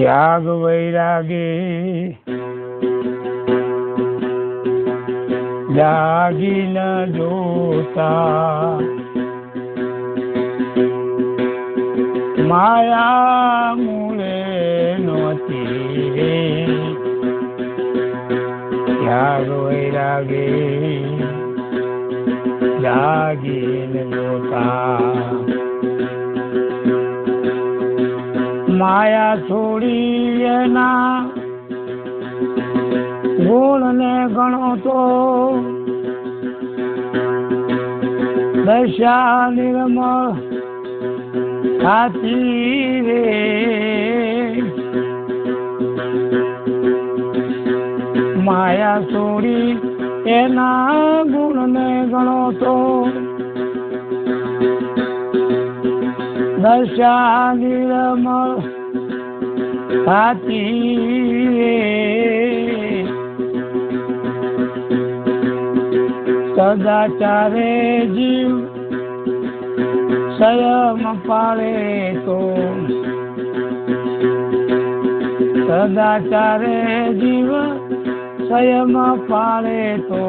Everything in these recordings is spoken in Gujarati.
ત્યાગ વૈરાગે જાગી ન જોતા માયા મૂળે નહોતી રે ત્યાગ વૈરાગે જાગી ન જોતા માયા છોડી એના. ગુણ ને ગણો તો દશા નિર્મળ સાચી રે. માયા છોડી એના ગુણ ને ગણો તો દશા નિર્મળ સાચી રે સદાચારે જીવ સંયમ પાળે તો સદાચારે જીવ સંયમ પાળે તો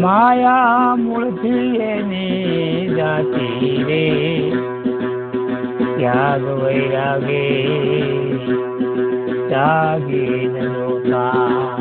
માયા મૂળથી એની જાતી રે ત્યાગ વૈરાગે જાગી ન જોતા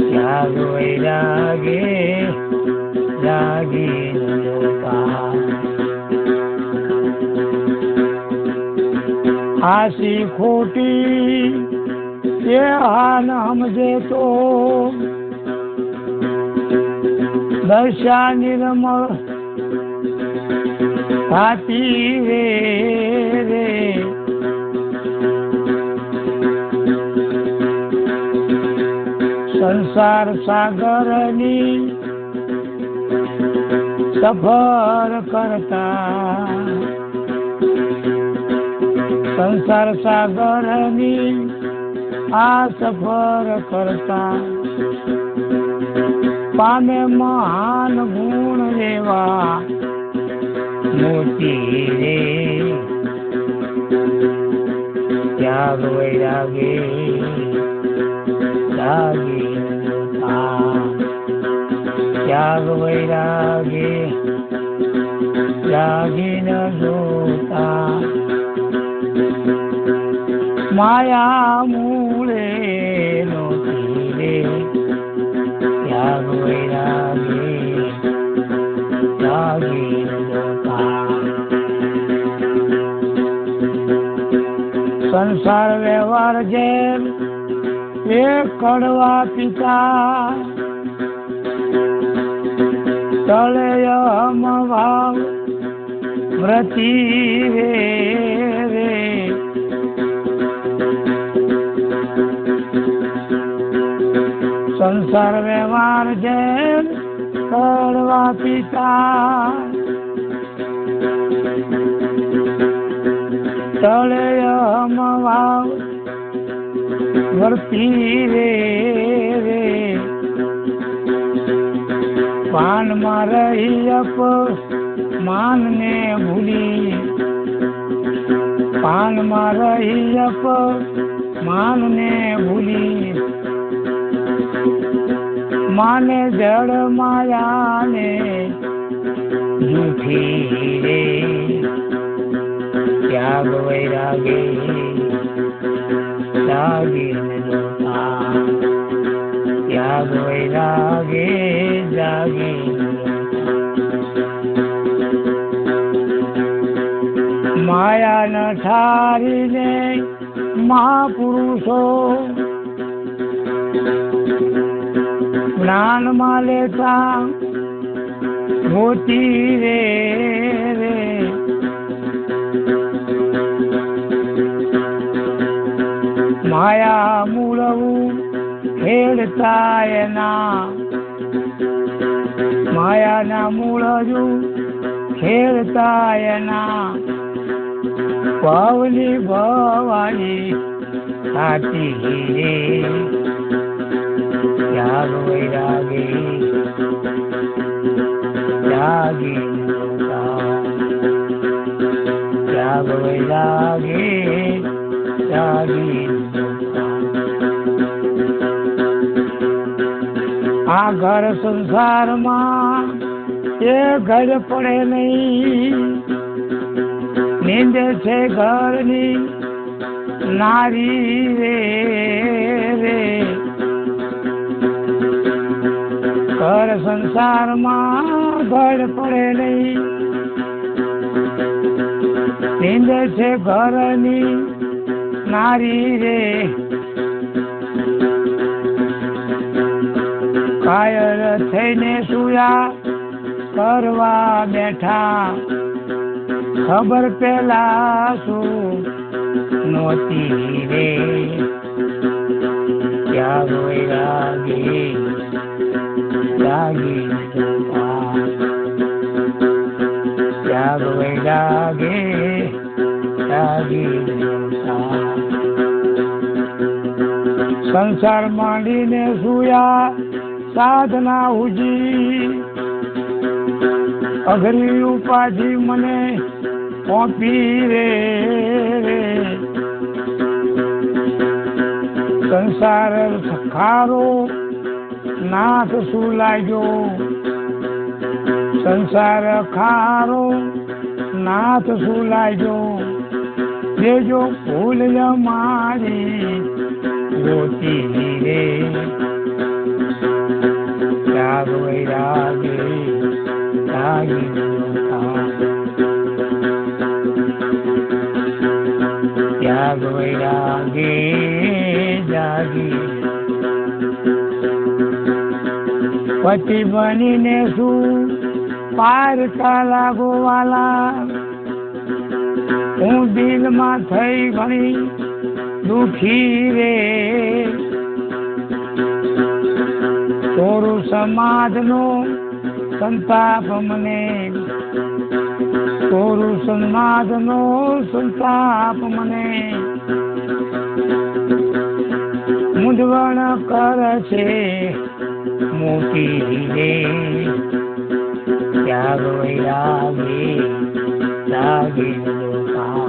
ત્યાગ વૈરાગે જાગી ન જોતા આસી ખોટી એ હાન સમજે તો દશા નિર્મળ હાથી રે રે. સંસાર સાગરની સફર કરતા. સંસાર સાગરની આ સફર કરતા. પામે મહાન ગુણ લેવા. મોતી રે ત્યાગ વૈરાગે જોતા ત્યાગ વૈરાગે જાગી ન જોતા. માયા સંસાર વ્યવહાર જેમ એ કડવા પિતા. તળે અહમ ભાવ વ્રતિ રે. સંસાર વ્યવહાર જેમ કડવા પિતા. તળે અમ ભાવ વર્તી રે રે. પાનમાં રહી અપ માનને ભૂલી. પાનમાં રહી અપ માનને ભૂલી. માને જળ માયાને જૂઠી રે ત્યાગ વૈરાગે જાગીને ત્યાગ વૈરાગે જાગી માયા ન ઠારીને મહાપુરુષો જ્ઞાનમાં લેતા મોતી રે. ખેડતા એના માયાના મૂળજુ ખેડતા એના પવની ભવાની સાચી રે ત્યાગ વૈરાગે જાગી ત્યાગ વૈરાગે જાગી આ ઘર સંસારમાં એ ઘર પડે નહીં. નીંદે છે ઘરની નારી રે રે. ઘર સંસારમાં ઘર પડે નહીં. નીંદે છે ઘરની નારી રે. કાયર થઈને સુયા કરવા બેઠા. ખબર પેલા શું નહોતી રે. ક્યાં વૈરાગી લાગી લાગી ત્યાગ વૈરાગે લાગે જતા સંસાર માંડીને સુયા સાધના ઉજી. અઘરી ઉપાધિ મને પોપી રે. સંસાર ખારો નાથ શું લાગ્યો? સંસાર ખારો, નાથ શું લાગ્યો? દેજો ભૂલ મારી ગોતી રે. પતિ બનીને શું? પારકા લાગો વાલા હું દિલમાં થઈ ઘણી દુખી રે. થોડું સમાજનો સંતાપ મને. ચોરું સમાજનો સંતાપ મને. મૂંઝવણ કરે છે, મોટી રે ત્યાગ વૈરાગે જાગે લોકા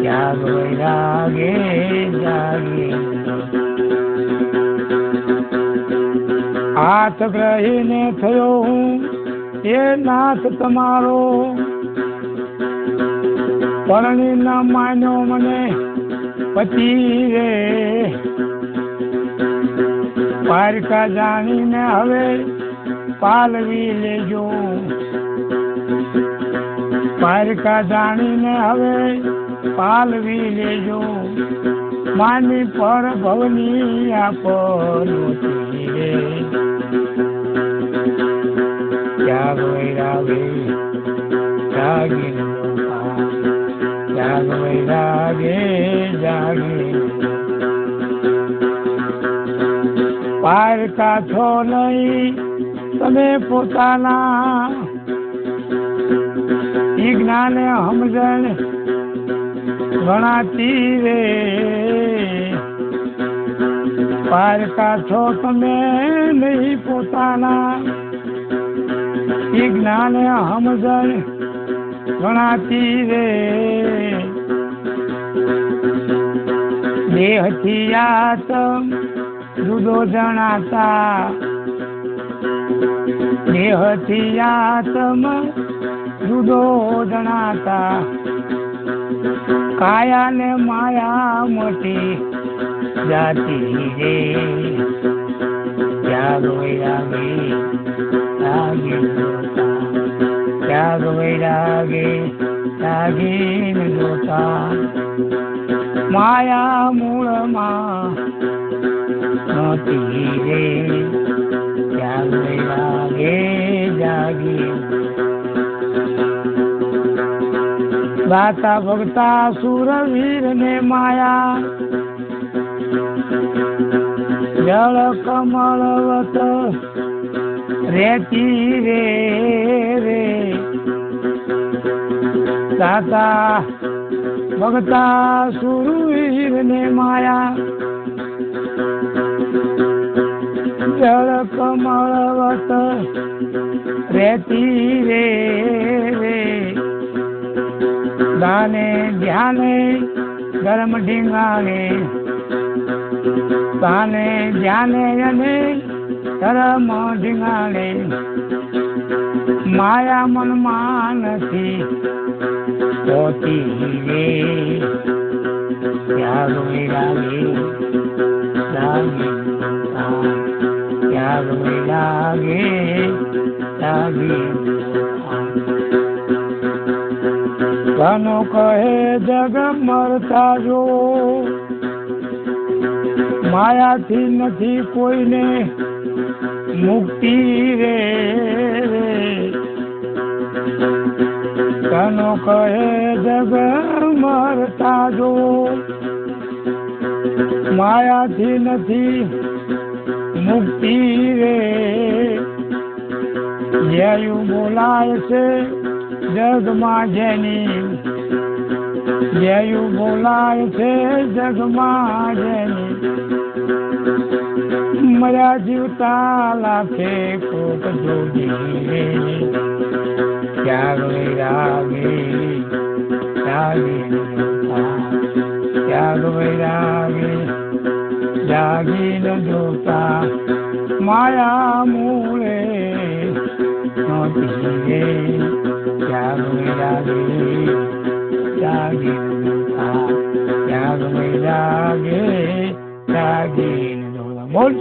ત્યાગ વૈરાગે હાથ ગ્રહીને થયો હું, એ નાથ તમારો. પરણી ના માન્યો મને પતિ રે. પારકા જાણીને હવે પાલવી લેજો. પારકા જાણીને હવે પાલવી લેજો. માની પર ભવની આપતી રે. ત્યાગ વૈરાગે જાગી ત્યાગ વૈરાગે જાગી પારકા છો નહીં, તમે પોતાના ઈ જ્ઞાને સમજણ ગણાતી રે. પારકા છો તમે નહીં, પોતાના ઈ જ્ઞાને સમજણ ગણાતી રે. દેહથી આતમ જુદો જણાતા દેહથી આતમ જુદો જણાતા કાયા ને માયા મોટી જાતી રે ત્યાગ વૈરાગે લાગે જોતા ત્યાગ વૈરાગે નહોતી રે ત્યાગ વૈરાગે જાગી. ગાતા ભગતા સુરવીર ને માયા. જળ કમળવત રેતી રે રે. ગાતા ભગતા સુરવીર ને માયા. જળ કમળવત રેતી રે રે. દાને ધ્યાને, ગરમ ઢીંગાણે દાને ધ્યાને અને ગરમ ઢીંગાણે માયા મનમાં નથી પોતી રે. ત્યાગ વિરાગે લાગે ત્યાગ વિરાગે લાગે ઘનો કહે જગ મરતા જો માયાથી નથી કોઈને મુક્તિ રે. ઘનો કહે જગ મરતા જો. માયાથી નથી મુક્તિ રે. જયું બોલાય છે જગમાં જેની. જયું બોલાય છે જગમાં જેની. મર્યા જીવતા લાખે કોટ જોડી. ક્યારે રાગે ત્યાગી ત્યાગ વૈરાગે જાગીને જોતા માયા મૂળે નહોતી રે ત્યાગ વૈરાગે જાગીને જોતા ત્યાગ વૈરાગે જાગીને જોતા બોલ